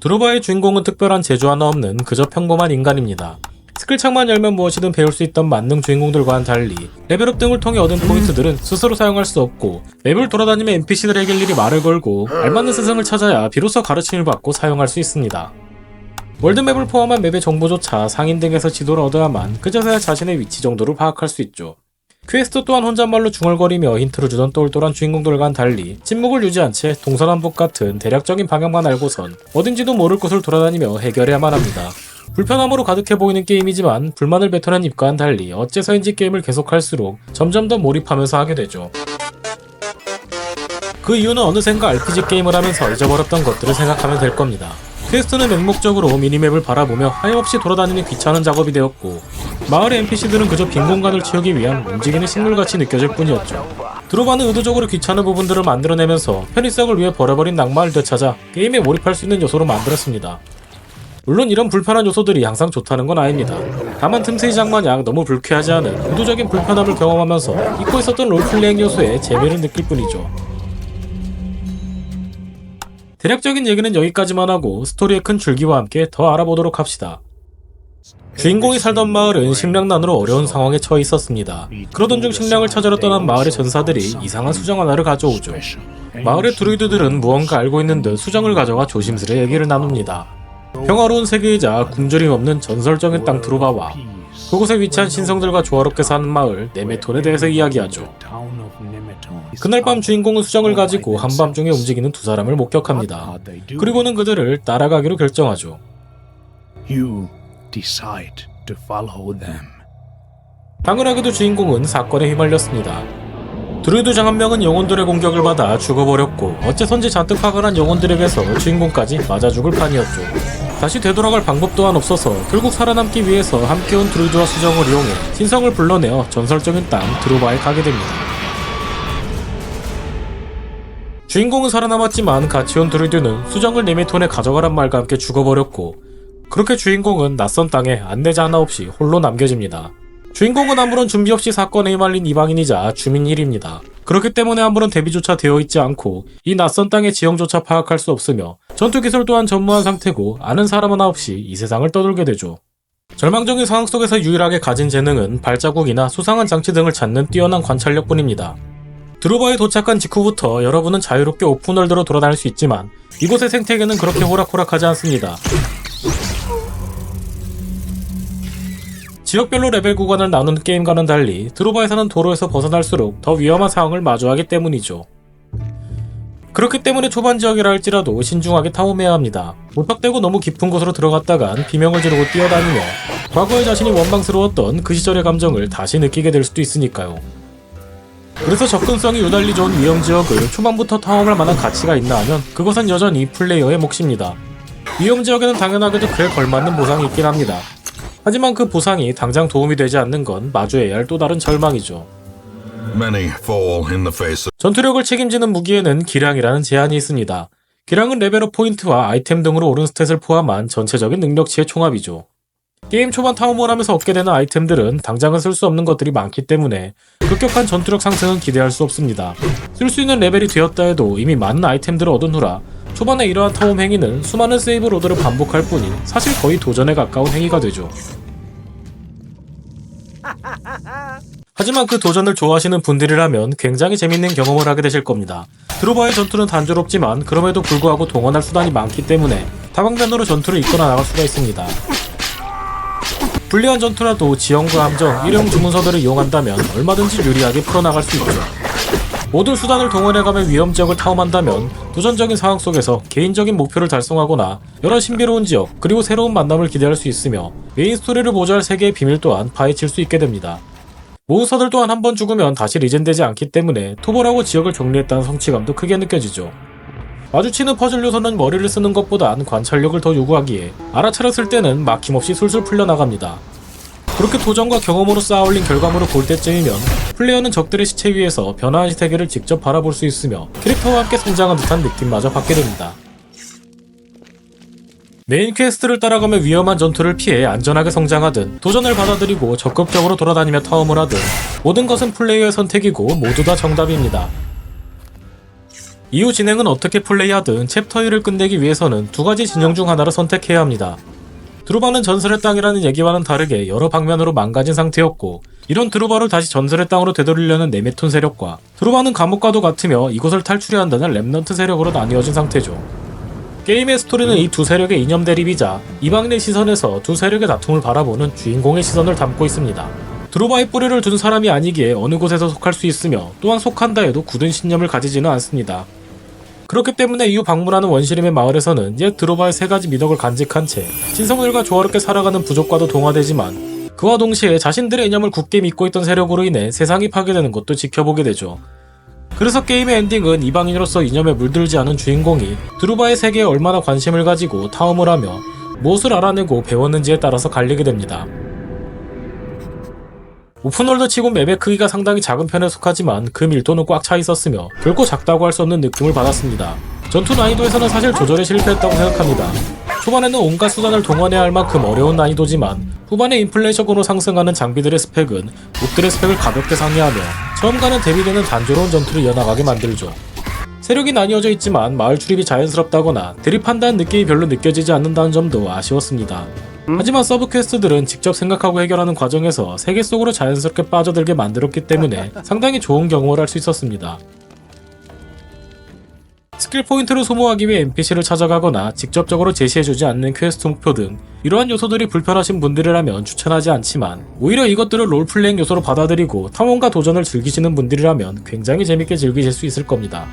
드로바의 주인공은 특별한 재주 하나 없는 그저 평범한 인간입니다. 스킬창만 열면 무엇이든 배울 수 있던 만능 주인공들과는 달리 레벨업 등을 통해 얻은 포인트들은 스스로 사용할 수 없고 맵을 돌아다니며 NPC들에게 일일이 말을 걸고 알맞는 스승을 찾아야 비로소 가르침을 받고 사용할 수 있습니다. 월드맵을 포함한 맵의 정보조차 상인 등에서 지도를 얻어야만 그제서야 자신의 위치 정도를 파악할 수 있죠. 퀘스트 또한 혼잣말로 중얼거리며 힌트를 주던 똘똘한 주인공들과는 달리 침묵을 유지한 채 동서남북 같은 대략적인 방향만 알고선 어딘지도 모를 곳을 돌아다니며 해결해야만 합니다. 불편함으로 가득해 보이는 게임이지만 불만을 뱉어낸 입과는 달리 어째서인지 게임을 계속할수록 점점 더 몰입하면서 하게 되죠. 그 이유는 어느샌가 RPG 게임을 하면서 잊어버렸던 것들을 생각하면 될 겁니다. 퀘스트는 맹목적으로 미니맵을 바라보며 하염없이 돌아다니는 귀찮은 작업이 되었고 마을의 NPC들은 그저 빈 공간을 채우기 위한 움직이는 식물같이 느껴질 뿐이었죠. 드로바는 의도적으로 귀찮은 부분들을 만들어내면서 편의성을 위해 버려버린 낭만을 되찾아 게임에 몰입할 수 있는 요소로 만들었습니다. 물론 이런 불편한 요소들이 항상 좋다는 건 아닙니다. 다만 틈새이장 마냥 너무 불쾌하지 않은 의도적인 불편함을 경험하면서 잊고 있었던 롤플레잉 요소에 재미를 느낄 뿐이죠. 대략적인 얘기는 여기까지만 하고 스토리의 큰 줄기와 함께 더 알아보도록 합시다. 주인공이 살던 마을은 식량난으로 어려운 상황에 처해 있었습니다. 그러던 중 식량을 찾으러 떠난 마을의 전사들이 이상한 수정 하나를 가져오죠. 마을의 드루이드들은 무언가 알고 있는 듯 수정을 가져와 조심스레 얘기를 나눕니다. 평화로운 세계이자 굶주림 없는 전설적인 땅 드로바와 그곳에 위치한 신성들과 조화롭게 사는 마을 네메톤에 대해서 이야기하죠. 그날 밤 주인공은 수정을 가지고 한밤중에 움직이는 두 사람을 목격합니다. 그리고는 그들을 따라가기로 결정하죠. Decide to follow them. 당연하게도 주인공은 사건에 휘말렸습니다. 드루이드 장 한 명은 영혼들의 공격을 받아 죽어버렸고 어째선지 잔뜩 화가 난 영혼들에게서 주인공까지 맞아 죽을 판이었죠. 다시 되돌아갈 방법 또한 없어서 결국 살아남기 위해서 함께 온 드루이드와 수정을 이용해 신성을 불러내어 전설적인 땅 드로바에 가게 됩니다. 주인공은 살아남았지만 같이 온 드루이드는 수정을 네메톤에 가져가란 말과 함께 죽어버렸고 그렇게 주인공은 낯선 땅에 안내자 하나 없이 홀로 남겨집니다. 주인공은 아무런 준비 없이 사건에 휘말린 이방인이자 주민 1입니다. 그렇기 때문에 아무런 대비조차 되어 있지 않고 이 낯선 땅의 지형조차 파악할 수 없으며 전투 기술 또한 전무한 상태고 아는 사람 하나 없이 이 세상을 떠돌게 되죠. 절망적인 상황 속에서 유일하게 가진 재능은 발자국이나 수상한 장치 등을 찾는 뛰어난 관찰력 뿐입니다. 드로바에 도착한 직후부터 여러분은 자유롭게 오픈월드로 돌아다닐 수 있지만 이곳의 생태계는 그렇게 호락호락하지 않습니다. 지역별로 레벨 구간을 나누는 게임과는 달리 드로바에서는 도로에서 벗어날수록 더 위험한 상황을 마주하기 때문이죠. 그렇기 때문에 초반 지역이라 할지라도 신중하게 탐험해야 합니다. 무턱대고 너무 깊은 곳으로 들어갔다간 비명을 지르고 뛰어다니며 과거의 자신이 원망스러웠던 그 시절의 감정을 다시 느끼게 될 수도 있으니까요. 그래서 접근성이 유달리 좋은 위험 지역을 초반부터 탐험할 만한 가치가 있나 하면 그것은 여전히 플레이어의 몫입니다. 위험 지역에는 당연하게도 그에 걸맞는 보상이 있긴 합니다. 하지만 그 보상이 당장 도움이 되지 않는 건 마주해야 할 또 다른 절망이죠. 전투력을 책임지는 무기에는 기량이라는 제한이 있습니다. 기량은 레벨업 포인트와 아이템 등으로 오른 스탯을 포함한 전체적인 능력치의 총합이죠. 게임 초반 탐험을 하면서 얻게 되는 아이템들은 당장은 쓸 수 없는 것들이 많기 때문에 급격한 전투력 상승은 기대할 수 없습니다. 쓸 수 있는 레벨이 되었다 해도 이미 많은 아이템들을 얻은 후라 초반에 이러한 탐험 행위는 수많은 세이브 로드를 반복할 뿐인 사실 거의 도전에 가까운 행위가 되죠. 하지만 그 도전을 좋아하시는 분들이라면 굉장히 재밌는 경험을 하게 되실 겁니다. 드로바의 전투는 단조롭지만 그럼에도 불구하고 동원할 수단이 많기 때문에 다방면으로 전투를 이끌어 나갈 수가 있습니다. 불리한 전투라도 지형과 함정, 일용 주문서들을 이용한다면 얼마든지 유리하게 풀어나갈 수 있죠. 모든 수단을 동원해가며 위험 지역을 탐험한다면 도전적인 상황 속에서 개인적인 목표를 달성하거나 여러 신비로운 지역 그리고 새로운 만남을 기대할 수 있으며 메인 스토리를 보조할 세계의 비밀 또한 파헤칠 수 있게 됩니다. 몬스터들 또한 한 번 죽으면 다시 리젠되지 않기 때문에 토벌하고 지역을 정리했다는 성취감도 크게 느껴지죠. 마주치는 퍼즐 요소는 머리를 쓰는 것보단 관찰력을 더 요구하기에 알아차렸을 때는 막힘없이 술술 풀려나갑니다. 그렇게 도전과 경험으로 쌓아올린 결과물을 볼 때쯤이면 플레이어는 적들의 시체 위에서 변화한 세계를 직접 바라볼 수 있으며 캐릭터와 함께 성장한 듯한 느낌마저 받게 됩니다. 메인 퀘스트를 따라가며 위험한 전투를 피해 안전하게 성장하든 도전을 받아들이고 적극적으로 돌아다니며 탐험을 하든 모든 것은 플레이어의 선택이고 모두 다 정답입니다. 이후 진행은 어떻게 플레이하든 챕터 1을 끝내기 위해서는 두 가지 진영 중 하나를 선택해야 합니다. 드루바는 전설의 땅이라는 얘기와는 다르게 여러 방면으로 망가진 상태였고 이런 드루바를 다시 전설의 땅으로 되돌리려는 네메톤 세력과 드루바는 감옥과도 같으며 이곳을 탈출해야 한다는 랩넌트 세력으로 나뉘어진 상태죠. 게임의 스토리는 이 두 세력의 이념 대립이자 이방인의 시선에서 두 세력의 다툼을 바라보는 주인공의 시선을 담고 있습니다. 드루바의 뿌리를 둔 사람이 아니기에 어느 곳에서 속할 수 있으며 또한 속한다 해도 굳은 신념을 가지지는 않습니다. 그렇기 때문에 이후 방문하는 원시림의 마을에서는 옛 드로바의 세 가지 미덕을 간직한 채 신성들과 조화롭게 살아가는 부족과도 동화되지만 그와 동시에 자신들의 이념을 굳게 믿고 있던 세력으로 인해 세상이 파괴되는 것도 지켜보게 되죠. 그래서 게임의 엔딩은 이방인으로서 이념에 물들지 않은 주인공이 드루바의 세계에 얼마나 관심을 가지고 탐험을 하며 무엇을 알아내고 배웠는지에 따라서 갈리게 됩니다. 오픈월드 치고 맵의 크기가 상당히 작은 편에 속하지만 그 밀도는 꽉 차 있었으며 결코 작다고 할 수 없는 느낌을 받았습니다. 전투 난이도에서는 사실 조절에 실패했다고 생각합니다. 초반에는 온갖 수단을 동원해야 할 만큼 어려운 난이도지만 후반에 인플레이션으로 상승하는 장비들의 스펙은 몹들의 스펙을 가볍게 상회하며 처음과는 대비되는 단조로운 전투를 이어나가게 만들죠. 세력이 나뉘어져 있지만 마을 출입이 자연스럽다거나 대립한다는 느낌이 별로 느껴지지 않는다는 점도 아쉬웠습니다. 하지만 서브 퀘스트들은 직접 생각하고 해결하는 과정에서 세계 속으로 자연스럽게 빠져들게 만들었기 때문에 상당히 좋은 경험을 할 수 있었습니다. 스킬 포인트를 소모하기 위해 NPC를 찾아가거나 직접적으로 제시해주지 않는 퀘스트 목표 등 이러한 요소들이 불편하신 분들이라면 추천하지 않지만 오히려 이것들을 롤플레잉 요소로 받아들이고 탐험과 도전을 즐기시는 분들이라면 굉장히 재밌게 즐기실 수 있을 겁니다.